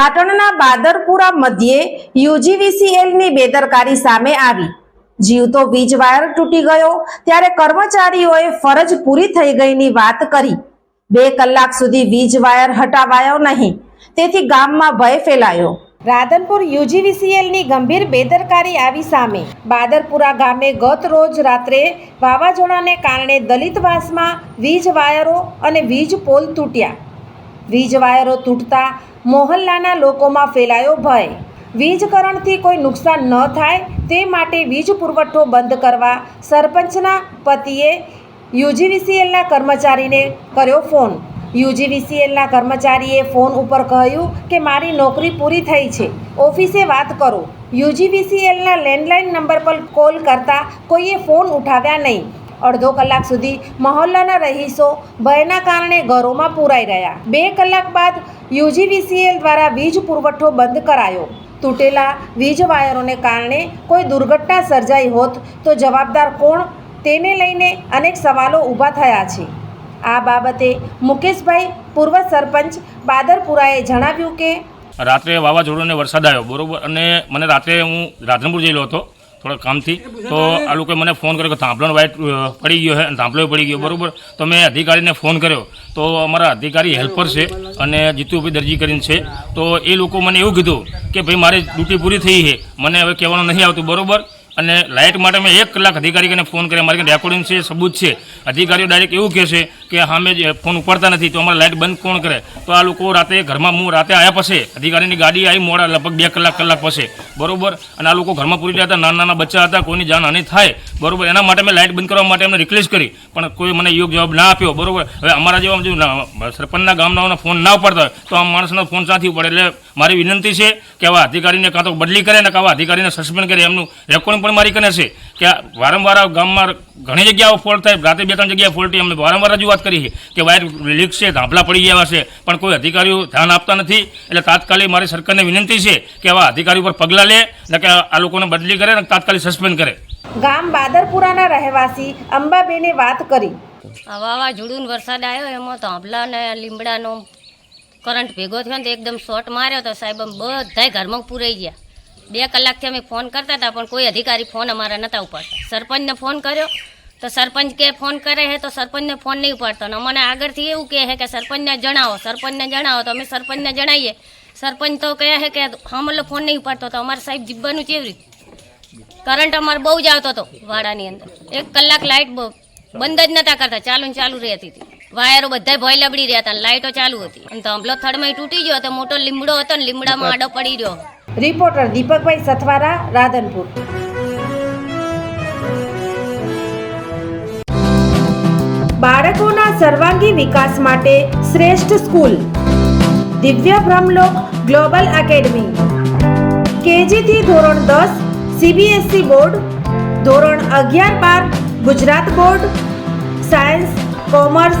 પાટણના બાદરપુરા મધ્યે યુજીવીસીએલની બેદરકારી સામે આવી. જીવતો વીજ વાયર તૂટી ગયો, ત્યારે કર્મચારીઓએ ફરજ પૂરી થઈ ગઈની વાત કરી. બે કલાક સુધી વીજ વાયર હટાવાયો નહીં. તેથી ગામમાં ભય ફેલાયો. રાધનપુર યુજીવીસીએલની ગંભીર બેદરકારી આવી સામે. બાદરપુરા ગામે ગત રોજ રાત્રે વાવાઝોડાને કારણે દલિતવાસમાં વીજ વાયરો અને વીજ પોલ તૂટ્યા. વીજ વાયરો તૂટતા મોહલ્લાના લોકોમાં ફેલાયો ભય. વીજકરણથી કોઈ નુકસાન ન થાય તે માટે વીજ પુરવઠો બંધ કરવા સરપંચના પતિએ યુજીવીસીએલના કર્મચારીને કર્યો ફોન. યુજીવીસીએલના કર્મચારીએ ફોન ઉપર કહ્યું કે મારી નોકરી પૂરી થઈ છે. ઓફિસે વાત કરો. યુજીવીસીએલના લેન્ડલાઇન નંબર પર કોલ કરતા કોઈએ ફોન ઉઠાવ્યા નહીં. અડધો કલાક સુધી મહોલ્લાના રહીશો ભયના કારણે ઘરોમાં પૂરાઈ રહ્યા. બે કલાક બાદ યુજીવીસીએલ દ્વારા વીજ પુરવઠો બંધ કરાયો. તૂટેલા વીજ વાયરોને કારણે કોઈ દુર્ઘટના સર્જાઈ હોત તો જવાબદાર કોણ? તેને લઈને અનેક સવાલો ઊભા થયા છે. આ બાબતે મુકેશભાઈ પૂર્વ સરપંચ બાદરપુરાએ જણાવ્યું કે રાત્રે વાવાઝોડું અને વરસાદ આવ્યો, બરોબર? અને મને રાત્રે હું રાધનપુર જયેલો હતો. થોડા કામથી. તો આ લોકોએ મને ફોન કર્યો કે થાંભલાનો વાઇટ પડી ગયો છે અને થાંભલો પડી ગયો. બરાબર? તો મેં અધિકારીને ફોન કર્યો. તો અમારા અધિકારી હેલ્પર છે અને જીતુભાઈ દરજી કરીને છે. તો એ લોકો મને એવું કીધું કે ભાઈ મારી ડ્યુટી પૂરી થઈ છે. મને હવે કહેવાનું નહીં આવતું. બરોબર? અને લાઇટ માટે મેં એક કલાક અધિકારીને ફોન કર્યા. મારી રેકોર્ડિંગ છે, સબૂત છે. અધિકારીઓ ડાયરેક્ટ એવું કહે છે કે સામે ફોન ઉપાડતા નથી, તો અમારે લાઇટ બંધ કોણ કરે? તો આ લોકો રાતે ઘરમાં હું રાતે આવ્યા પછી અધિકારીની ગાડી આવી મોડા લગભગ બે કલાક કલાક પછી. બરોબર? અને આ લોકો ઘરમાં પૂરી રહ્યા હતા નાના નાના બચ્ચા હતા, કોઈની જાનહાની થાય. બરોબર? એના માટે મેં લાઇટ બંધ કરવા માટે એમને રિક્વેસ્ટ કરી. પણ કોઈ મને યોગ્ય જવાબ ના આપ્યો. બરોબર? હવે અમારા જેવા જો સરપંચના ગામનાઓના ફોન ના ઉપાડતા તો આ માણસનો ફોન સાથી ઉપાડે? એટલે મારી વિનંતી છે કે આવા અધિકારીને કાં તો બદલી કરે ને આવા અધિકારીને સસ્પેન્ડ કરે એમનું રેકોર્ડિંગ પણ મારી કરે છે કે વારંવાર ગામમાં ઘણી જગ્યાઓ ફોલ્ટ થાય રાતે બે ત્રણ જગ્યાએ ફોલ્ટી અમે વારંવાર રજૂઆત કરી છે કે વાયર લીક છે ધાંભલા પડી ગયા છે પણ કોઈ અધિકારીઓ ધ્યાન આપતા નથી. એટલે તાત્કાલિક મારી સરકારને વિનંતી છે કે આવા અધિકારી ઉપર પગલાં લે ને કે આ લોકોને બદલી કરે ને તાત્કાલિક સસ્પેન્ડ કરે. ગામ બાદરપુરાના રહેવાસી અંબાબેને વાત કરી. વાવાઝોડું વરસાદ આવ્યો એમાં તો આંબલા ને લીમડાનો કરંટ ભેગો થયો ને તો એકદમ શોર્ટ માર્યો તો સાહેબ બધાય ઘરમાં પૂરાઈ ગયા. બે કલાકથી અમે ફોન કરતા હતા, પણ કોઈ અધિકારી ફોન અમારા નહોતા ઉપાડતા. સરપંચને ફોન કર્યો. તો સરપંચ કે ફોન કરે છે તો સરપંચને ફોન નહીં ઉપાડતો. અને અમને આગળથી એવું કહે છે કે સરપંચને જણાવો સરપંચને જણાવો, તો અમે સરપંચને જણાવીએ. સરપંચ તો કહે છે કે હમલો ફોન નહીં ઉપાડતો તો અમારે સાહેબ જીબવાનું કેવી કરંટ અમારે બહુ જ આવતો હતો વાડાની અંદર. એક કલાક લાઇટ બંધ જ નહોતા કરતા ચાલુ ચાલુ રહેતી હતી. વાયરો બધા ભય લબડી રહ્યા હતા લાઈટો લાઇટો ચાલુ હતી. અને થાંભલો થડમાં તૂટી ગયો તો મોટો લીમડો હતો ને લીમડામાં આડો પડી રહ્યો. રિપોર્ટર દીપકભાઈ સથવારા રાધનપુર. બાળકોના સર્વાંગી વિકાસ માટે શ્રેષ્ઠ સ્કૂલ. દિવ્ય બ્રહ્મલોક ગ્લોબલ એકેડમી. કેજી થી ધોરણ દસ સીબીએસઈ બોર્ડ. ધોરણ અગિયાર બાર Gujarat board. Science commerce